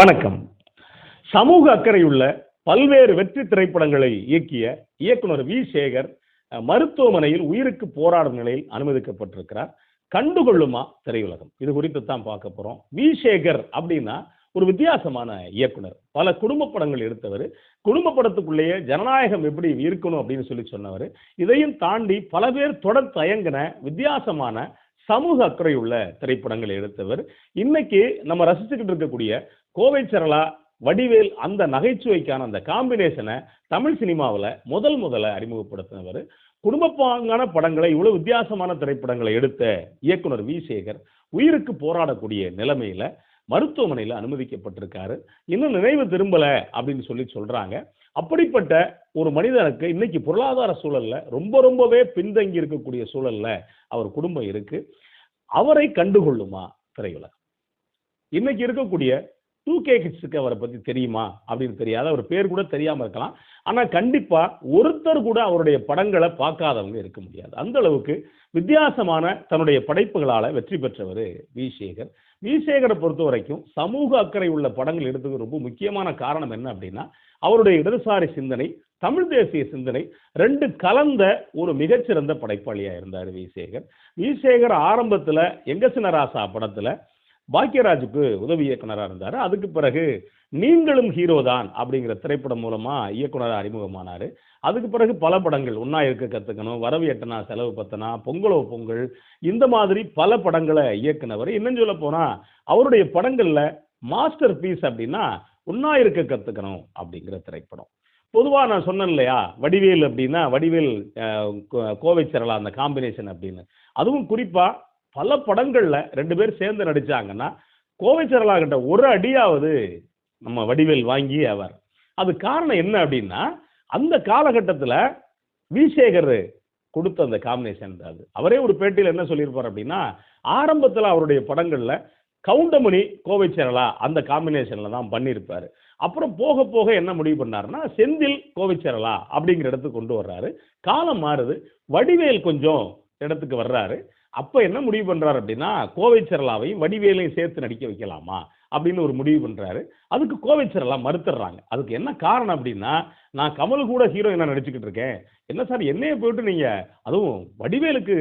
வணக்கம். சமூக அக்கறையுள்ள பல்வேறு வெற்றி திரைப்படங்களை இயக்கிய இயக்குனர் வி. சேகர் மருத்துவமனையில் உயிருக்கு போராடும் நிலையில் அனுமதிக்கப்பட்டிருக்கிறார். கண்டுகொள்ளுமா திரையுலகம். இது குறித்து தான் பார்க்க போறோம். வி. சேகர் அப்படின்னா ஒரு வித்தியாசமான இயக்குனர். பல குடும்ப படங்கள் எடுத்தவர். குடும்ப படத்துக்குள்ளேயே ஜனநாயகம் எப்படி இருக்கணும் அப்படின்னு சொல்லி சொன்னவர். இதையும் தாண்டி பல பேர் தொடர் தயங்கின வித்தியாசமான சமூக அக்கறையுள்ள திரைப்படங்களை எடுத்தவர். இன்னைக்கு நம்ம ரசிச்சுக்கிட்டு இருக்கக்கூடிய கோவை சரளா வடிவேல் அந்த நகைச்சுவைக்கான அந்த காம்பினேஷனை தமிழ் சினிமாவில் முதல் முதல்ல அறிமுகப்படுத்தினவர். குடும்பப்பாங்கான படங்களை இவ்வளவு வித்தியாசமான திரைப்படங்களை எடுத்த இயக்குனர் வி சேகர் உயிருக்கு போராடக்கூடிய நிலைமையில மருத்துவமனையில் அனுமதிக்கப்பட்டிருக்காரு. இன்னும் நினைவு திரும்பல அப்படின்னு சொல்லி சொல்றாங்க. அப்படிப்பட்ட ஒரு மனிதனுக்கு இன்னைக்கு பொருளாதார சூழல்ல ரொம்ப ரொம்பவே பின்தங்கி இருக்கக்கூடிய சூழல்ல அவர் குடும்பம் இருக்கு. அவரை கண்டுகொள்ளுமா திரையுலகம்? இன்னைக்கு இருக்கக்கூடிய டூ கே கிட்ஸுக்கு அவரை பற்றி தெரியுமா அப்படின்னு தெரியாது. அவர் பேர் கூட தெரியாமல் இருக்கலாம். ஆனால் கண்டிப்பாக ஒருத்தர் கூட அவருடைய படங்களை பார்க்காதவங்க இருக்க முடியாது. அந்த அளவுக்கு வித்தியாசமான தன்னுடைய படைப்புகளால் வெற்றி பெற்றவர் வி சேகர் வி சேகரை பொறுத்த வரைக்கும் சமூக அக்கறை உள்ள படங்கள் எடுத்ததுக்கு ரொம்ப முக்கியமான காரணம் என்ன அப்படின்னா அவருடைய இடதுசாரி சிந்தனை தமிழ் தேசிய சிந்தனை ரெண்டு கலந்த ஒரு மிகச்சிறந்த படைப்பாளியாக இருந்தார் விசேகர். விசேகர் ஆரம்பத்தில் எங்கசினராசா படத்தில் பாக்யராஜுக்கு உதவி இயக்குனராக இருந்தார். அதுக்கு பிறகு நீங்களும் ஹீரோ தான் அப்படிங்கிற திரைப்படம் மூலமாக இயக்குனராக அறிமுகமானார். அதுக்கு பிறகு பல படங்கள் ஒன்னா இருக்க கற்றுக்கணும் வரவு எட்டனா செலவு பத்தனா பொங்கலோ பொங்கல் இந்த மாதிரி பல படங்களை இயக்குனவர். இன்னும் சொல்ல போனால் அவருடைய படங்களில் மாஸ்டர் பீஸ் அப்படின்னா ஒன்னா இருக்க கற்றுக்கணும் அப்படிங்கிற திரைப்படம். பொதுவாக நான் சொன்னேன் இல்லையா வடிவேல் அப்படின்னா வடிவேல் கோ- கோவை சரளா அந்த காம்பினேஷன் அப்படின்னு. அதுவும் குறிப்பாக பல படங்களில் ரெண்டு பேர் சேர்ந்து நடித்தாங்கன்னா கோவை கிட்ட ஒரு அடியாவது நம்ம வடிவேல் வாங்கி அவர் அது காரணம் என்ன அப்படின்னா அந்த காலகட்டத்தில் விசேகர் கொடுத்த அந்த காம்பினேஷன் அது. அவரே ஒரு பேட்டியில் என்ன சொல்லியிருப்பார் அப்படின்னா ஆரம்பத்தில் அவருடைய படங்களில் கவுண்டமணி கோவை சேரலா அந்த காம்பினேஷனில் தான் பண்ணியிருப்பார். அப்புறம் போக போக என்ன முடிவு பண்ணாருன்னா செந்தில் கோவை சேரலா அப்படிங்கிற இடத்துக்கு கொண்டு வர்றாரு. காலம் மாறுது. வடிவேல் கொஞ்சம் இடத்துக்கு வர்றாரு. அப்போ என்ன முடிவு பண்ணுறாரு அப்படின்னா கோவை சரளாவையும் வடிவேலையும் சேர்த்து நடிக்க வைக்கலாமா அப்படின்னு ஒரு முடிவு பண்ணுறாரு அதுக்கு கோவை சரளா மறுத்துடுறாங்க. அதுக்கு என்ன காரணம் அப்படின்னா நான் கமல் கூட ஹீரோயினாக நடிச்சுக்கிட்டு இருக்கேன். என்ன சார் என்னைய போயிட்டு நீங்கள் அதுவும் வடிவேலுக்கு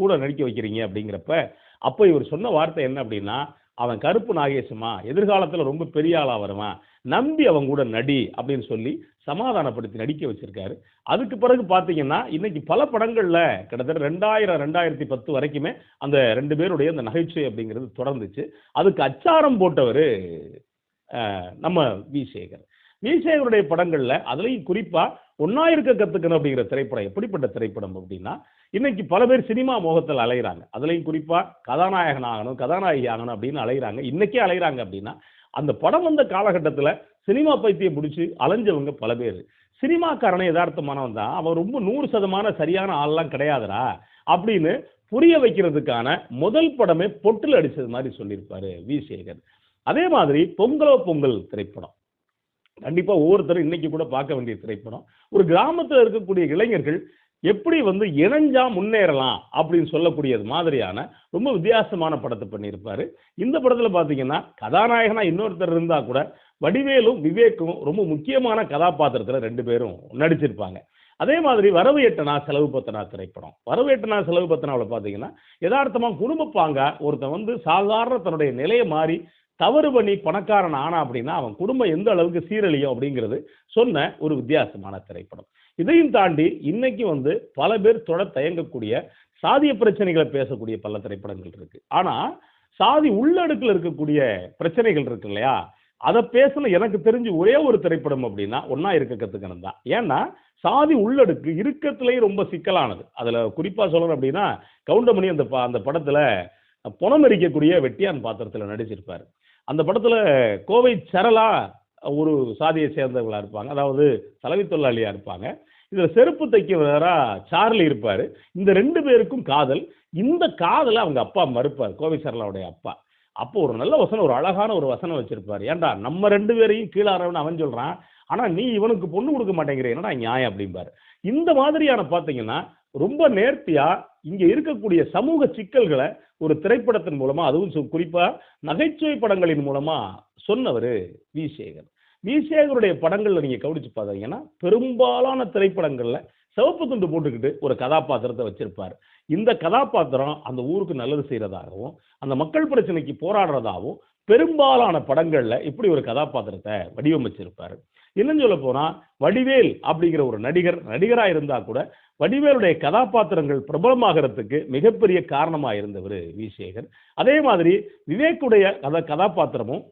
கூட நடிக்க வைக்கிறீங்க அப்படிங்கிறப்ப அப்போ இவர் சொன்ன வார்த்தை என்ன அப்படின்னா அவன் கருப்பு நாகேசமா எதிர்காலத்தில் ரொம்ப பெரிய ஆளாக வருவான். நம்பி அவங்க கூட நடி அப்படின்னு சொல்லி சமாதானப்படுத்தி நடிக்க வச்சிருக்காரு. அதுக்கு பிறகு பார்த்தீங்கன்னா இன்னைக்கு பல படங்களில் கிட்டத்தட்ட ரெண்டாயிரம் ரெண்டாயிரத்தி பத்து வரைக்குமே அந்த ரெண்டு பேருடைய அந்த நகைச்சுவை அப்படிங்கிறது தொடர்ந்துச்சு. அதுக்கு அச்சாரம் போட்டவர் நம்ம வி சேகர். வி சேகருடைய படங்களில் அதுலேயும் குறிப்பாக ஒன்னா இருக்க கற்றுக்கணும் அப்படிங்கிற திரைப்படம் எப்படிப்பட்ட திரைப்படம் அப்படின்னா இன்னைக்கு பல பேர் சினிமா மோகத்தில் அலைகிறாங்க அதுலேயும் குறிப்பாக கதாநாயகன் ஆகணும் கதாநாயகி ஆகணும் அப்படின்னு அலைகிறாங்க இன்னைக்கே அலைகிறாங்க அப்படின்னா அந்த படம் வந்த காலகட்டத்தில் சினிமா பைத்தியம் பிடிச்சி அலைஞ்சவங்க பல பேர். சினிமாக்காரனை யதார்த்தமானவன் தான் அவன் ரொம்ப நூறு சதமான சரியான ஆள்லாம் கிடையாதுடா அப்படின்னு புரிய வைக்கிறதுக்கான முதல் படமே பொட்டில் அடித்தது மாதிரி சொல்லியிருப்பாரு வி. சேகர். அதே மாதிரி பொங்கலோ பொங்கல் திரைப்படம். கண்டிப்பாக ஒவ்வொருத்தரும் இன்னைக்கு கூட பார்க்க வேண்டிய திரைப்படம். ஒரு கிராமத்தில் இருக்கக்கூடிய இளைஞர்கள் எப்படி வந்து இணைஞ்சா முன்னேறலாம் அப்படின்னு சொல்லக்கூடியது மாதிரியான ரொம்ப வித்தியாசமான படத்தை பண்ணியிருப்பாரு. இந்த படத்துல பாத்தீங்கன்னா கதாநாயகனா இன்னொருத்தர் இருந்தா கூட வடிவேலும் விவேக்கும் ரொம்ப முக்கியமான கதாபாத்திரத்துல ரெண்டு பேரும் நடிச்சிருப்பாங்க. அதே மாதிரி வரவு எட்டனா செலவு பத்தனா திரைப்படம். வரவு எட்டனா செலவு பத்தனாவில் பார்த்தீங்கன்னா யதார்த்தமாக குடும்ப பாங்க ஒருத்தன் வந்து சாதாரண தன்னுடைய நிலையை மாறி தவறு பண்ணி பணக்காரன் ஆனா அப்படின்னா அவன் குடும்பம் எந்த அளவுக்கு சீரழியும் அப்படிங்கிறது சொன்ன ஒரு வித்தியாசமான திரைப்படம். இதையும் தாண்டி இன்னைக்கு வந்து பல பேர் தொட தயங்கக்கூடிய சாதிய பிரச்சனைகளை பேசக்கூடிய பல திரைப்படங்கள் இருக்கு. ஆனா சாதி உள்ளடுக்கில் இருக்கக்கூடிய பிரச்சனைகள் இருக்கு இல்லையா? அதை பேசின எனக்கு தெரிஞ்சு ஒரே ஒரு திரைப்படம் அப்படின்னா ஒன்னா இருக்க கத்துக்கணும் தான். ஏன்னா சாதி உள்ளடுக்கு இருக்கத்துலேயும் ரொம்ப சிக்கலானது. அதுல குறிப்பா சொல்லணும் அப்படின்னா கவுண்டமணி அந்த ப- அந்த படத்துல புனமரிக்கக்கூடிய வெட்டியான் பாத்திரத்துல நடிச்சிருப்பாரு. அந்த படத்தில் கோவை சரளா ஒரு சாதியை சேர்ந்தவங்களாக இருப்பாங்க. அதாவது தலைவி தொழிலாளியாக இருப்பாங்க. இதில் செருப்பு தைக்கிறவராக சார்லி இருப்பார். இந்த ரெண்டு பேருக்கும் காதல். இந்த காதலை அவங்க அப்பா மறுப்பார் கோவை சரளாவுடைய அப்பா. அப்போ ஒரு நல்ல வசனம் ஒரு அழகான ஒரு வசனம் வச்சிருப்பார். ஏன்டா நம்ம ரெண்டு பேரையும் கீழாரவன் அவன் சொல்கிறான் ஆனால் நீ இவனுக்கு பொண்ணு கொடுக்க மாட்டேங்கிற என்னடா நியாயம் அப்படிம்பாரு. இந்த மாதிரியான பார்த்தீங்கன்னா ரொம்ப நேர்த்தியா இங்க இருக்கக்கூடிய சமூக சிக்கல்களை ஒரு திரைப்படத்தின் மூலமா அதுவும் சு- குறிப்பா நகைச்சுவை படங்களின் மூலமா சொன்னவர் வி சேகர் வி சேகருடைய படங்கள்ல நீங்க கவனிச்சு பார்த்தீங்கன்னா பெரும்பாலான திரைப்படங்கள்ல சிவப்பு துண்டு போட்டுக்கிட்டு ஒரு கதாபாத்திரத்தை வச்சிருப்பார். இந்த கதாபாத்திரம் அந்த ஊருக்கு நல்லது செய்யறதாகவும் அந்த மக்கள் பிரச்சனைக்கு போராடுறதாகவும் பெரும்பாலான படங்கள்ல இப்படி ஒரு கதாபாத்திரத்தை வடிவமைச்சிருப்பாரு. இன்னும் சொல்ல போனா வடிவேல் அப்படிங்கிற ஒரு நடிகர் நடிகராக இருந்தா கூட வடிவேலுடைய கதாபாத்திரங்கள் பிரபலமாகறதுக்கு மிகப்பெரிய காரணமாக இருந்தவர் வி. சேகர். அதே மாதிரி விவேக்குடைய கதை கதாபாத்திரமும்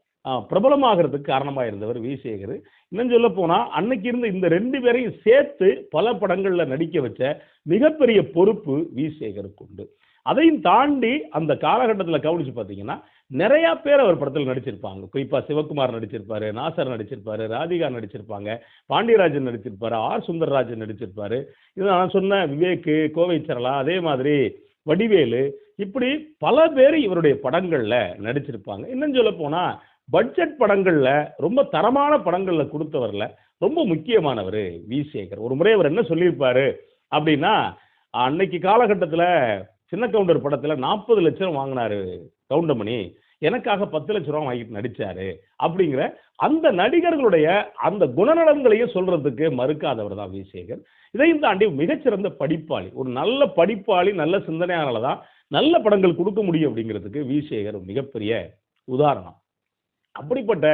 பிரபலமாகிறதுக்கு பிரபலமாகறதுக்கு இருந்தவர் வி. சேகர். இன்னும் சொல்ல போனால் அன்னைக்கு இருந்த இந்த ரெண்டு பேரையும் சேர்த்து பல படங்களில் நடிக்க வச்ச மிகப்பெரிய பொறுப்பு வி. சேகருக்கு உண்டு. அதையும் தாண்டி அந்த காலகட்டத்தில் கவனிச்சு பார்த்தீங்கன்னா நிறையா பேர் அவர் படத்தில் நடிச்சிருப்பாங்க. குறிப்பாக சிவகுமார் நடிச்சிருப்பாரு நாசர் நடிச்சிருப்பாரு ராதிகா நடிச்சிருப்பாங்க பாண்டியராஜன் நடிச்சிருப்பாரு ஆர் சுந்தரராஜன் நடிச்சிருப்பாரு. இது நான் சொன்ன விவேக்கு கோவை சரளா அதே மாதிரி வடிவேலு. இப்படி பல பேர் இவருடைய படங்களில் நடிச்சிருப்பாங்க. இன்னும் சொல்ல பட்ஜெட் படங்களில் ரொம்ப தரமான படங்களில் கொடுத்தவரில் ரொம்ப முக்கியமானவர் வி சேகர். ஒரு முறை அவர் என்ன சொல்லியிருப்பாரு அப்படின்னா அன்னைக்கு காலகட்டத்தில் சின்ன கவுண்டர் படத்தில் நாற்பது லட்சம் வாங்கினாரு கவுண்டமணி. எனக்காக பத்து லட்ச ரூபா வாங்கிட்டு நடிச்சாரு அப்படிங்கிற அந்த நடிகர்களுடைய அந்த குணநலன்களையும் சொல்றதுக்கு மறுக்காதவர் தான் விசேகர் இதையும் தாண்டி மிகச்சிறந்த படிப்பாளி ஒரு நல்ல படிப்பாளி நல்ல சிந்தனையாளர் தான் நல்ல படங்கள் கொடுக்க முடியும் அப்படிங்கிறதுக்கு விசேகர் மிகப்பெரிய உதாரணம். அப்படிப்பட்ட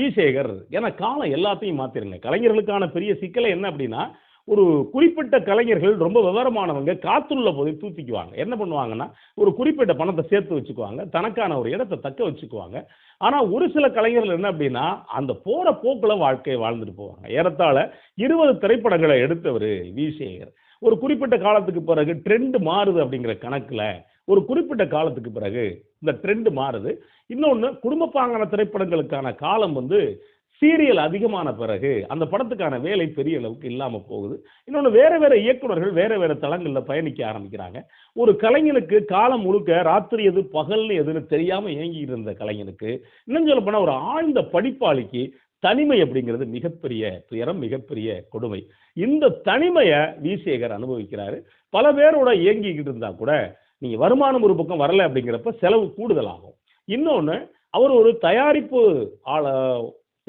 விசேகர் ஏன்னா காலம் எல்லாத்தையும் மாத்திருங்க. கலைஞர்களுக்கான பெரிய சிக்கலை என்ன அப்படின்னா ஒரு குறிப்பிட்ட கலைஞர்கள் ரொம்ப விவரமானவங்க காத்துள்ள போதை தூத்திக்குவாங்க. என்ன பண்ணுவாங்கன்னா ஒரு குறிப்பிட்ட பணத்தை சேர்த்து வச்சுக்குவாங்க தனக்கான ஒரு இடத்தை தக்க வச்சுக்குவாங்க. ஆனால் ஒரு சில கலைஞர்கள் என்ன அப்படின்னா அந்த போகிற போக்கில் வாழ்க்கையை வாழ்ந்துட்டு போவாங்க. ஏறத்தாழ இருபது திரைப்படங்களை எடுத்தவர் விசேகர் ஒரு குறிப்பிட்ட காலத்துக்கு பிறகு ட்ரெண்ட் மாறுது அப்படிங்கிற கணக்கில் ஒரு குறிப்பிட்ட காலத்துக்கு பிறகு இந்த ட்ரெண்டு மாறுது. இன்னொன்று குடும்பப்பாங்கன திரைப்படங்களுக்கான காலம் வந்து சீரியல் அதிகமான பிறகு அந்த படத்துக்கான வேலை பெரிய அளவுக்கு இல்லாமல் போகுது. இன்னொன்று வேறு வேறு இயக்குனர்கள் வேறு வேறு தளங்களில் பயணிக்க ஆரம்பிக்கிறாங்க. ஒரு கலைஞனுக்கு காலம் முழுக்க ராத்திரி எது பகல்னு எதுன்னு தெரியாமல் இயங்கிட்டு இருந்த கலைஞனுக்கு இன்னும் சொல்ல போனால் ஒரு ஆழ்ந்த படிப்பாளிக்கு தனிமை அப்படிங்கிறது மிகப்பெரிய துயரம் மிகப்பெரிய கொடுமை. இந்த தனிமையை விசேகர் அனுபவிக்கிறாரு. பல பேரோட இயங்கிக்கிட்டு இருந்தால் கூட நீங்கள் வருமானம் ஒரு பக்கம் வரலை அப்படிங்கிறப்ப செலவு கூடுதலாகும். இன்னொன்று அவர் ஒரு தயாரிப்பு ஆள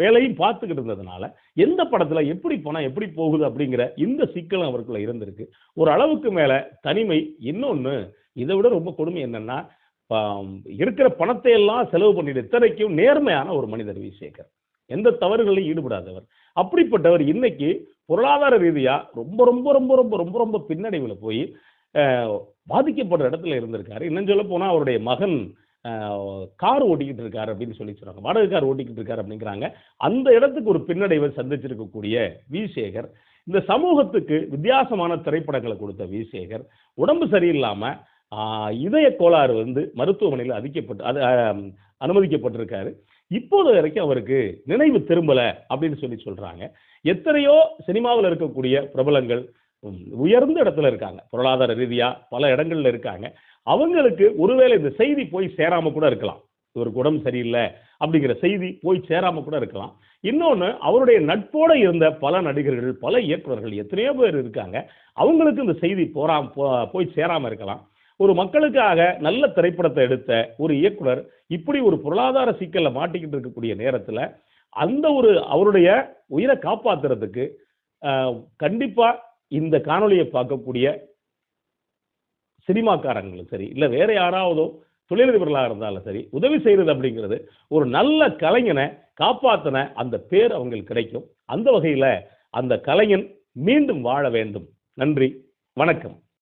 வேலையும் பார்த்துக்கிட்டு இருந்ததுனால எந்த படத்துல எப்படி பணம் எப்படி போகுது அப்படிங்கிற இந்த சிக்கலும் அவருக்குள்ள இருந்திருக்கு. ஒரு அளவுக்கு மேல தனிமை இன்னொன்னு இதை விட ரொம்ப கொடுமை என்னன்னா இருக்கிற பணத்தை எல்லாம் செலவு பண்ணிட்டு இத்தனைக்கும் நேர்மையான ஒரு மனிதர் விசேகர் எந்த தவறுகளிலும் ஈடுபடாதவர் அப்படிப்பட்டவர் இன்னைக்கு பொருளாதார ரீதியா ரொம்ப ரொம்ப ரொம்ப ரொம்ப ரொம்ப ரொம்ப பின்னடைவுல போய் பாதிக்கப்படுற இடத்துல இருந்திருக்காரு. இன்னும் சொல்ல போனா அவருடைய மகன் கார் ஓட்டிக்கிட்டு இருக்காரு அப்படின்னு சொல்லி சொல்கிறாங்க வாடகை கார் ஓட்டிக்கிட்டு இருக்காரு அப்படிங்கிறாங்க. அந்த இடத்துக்கு ஒரு பின்னடைவை சந்திச்சிருக்கக்கூடிய விசேகர் இந்த சமூகத்துக்கு வித்தியாசமான திரைப்படங்களை கொடுத்த விசேகர் உடம்பு சரியில்லாமல் இதய கோளாறு வந்து மருத்துவமனையில் அதிக்கப்பட்டு அது அனுமதிக்கப்பட்டிருக்காரு. இப்போது வரைக்கும் அவருக்கு நினைவு திரும்பலை அப்படின்னு சொல்லி சொல்கிறாங்க எத்தனையோ சினிமாவில் இருக்கக்கூடிய பிரபலங்கள் உயர்ந்த இடத்துல இருக்காங்க. பொருளாதார ரீதியாக பல இடங்கள்ல இருக்காங்க. அவங்களுக்கு ஒருவேளை இந்த செய்தி போய் சேராம கூட இருக்கலாம். இவருக்கு உடம்பு சரியில்லை அப்படிங்கிற செய்தி போய் சேராம கூட இருக்கலாம். இன்னொன்று அவருடைய நட்போட இருந்த பல நடிகர்கள் பல இயக்குனர்கள் எத்தனையோ பேர் இருக்காங்க. அவங்களுக்கு இந்த செய்தி போறாம போ- போய் சேராம இருக்கலாம். ஒரு மக்களுக்காக நல்ல திரைப்படத்தை எடுத்த ஒரு இயக்குனர் இப்படி ஒரு பொருளாதார சிக்கலில் மாட்டிக்கிட்டு இருக்கக்கூடிய நேரத்தில் அந்த ஒரு அவருடைய உயிரை காப்பாத்துறதுக்கு கண்டிப்பாக இந்த காணொலியை பார்க்கக்கூடிய சினிமாக்காரங்களும் சரி இல்லை வேற யாராவதோ தொழிலதிபர்களாக இருந்தாலும் சரி உதவி செய்கிறது அப்படிங்கிறது ஒரு நல்ல கலைஞனை காப்பாற்றின அந்த பேர் அவங்களுக்கு கிடைக்கும். அந்த வகையில் அந்த கலைஞன் மீண்டும் வாழ வேண்டும். நன்றி. வணக்கம்.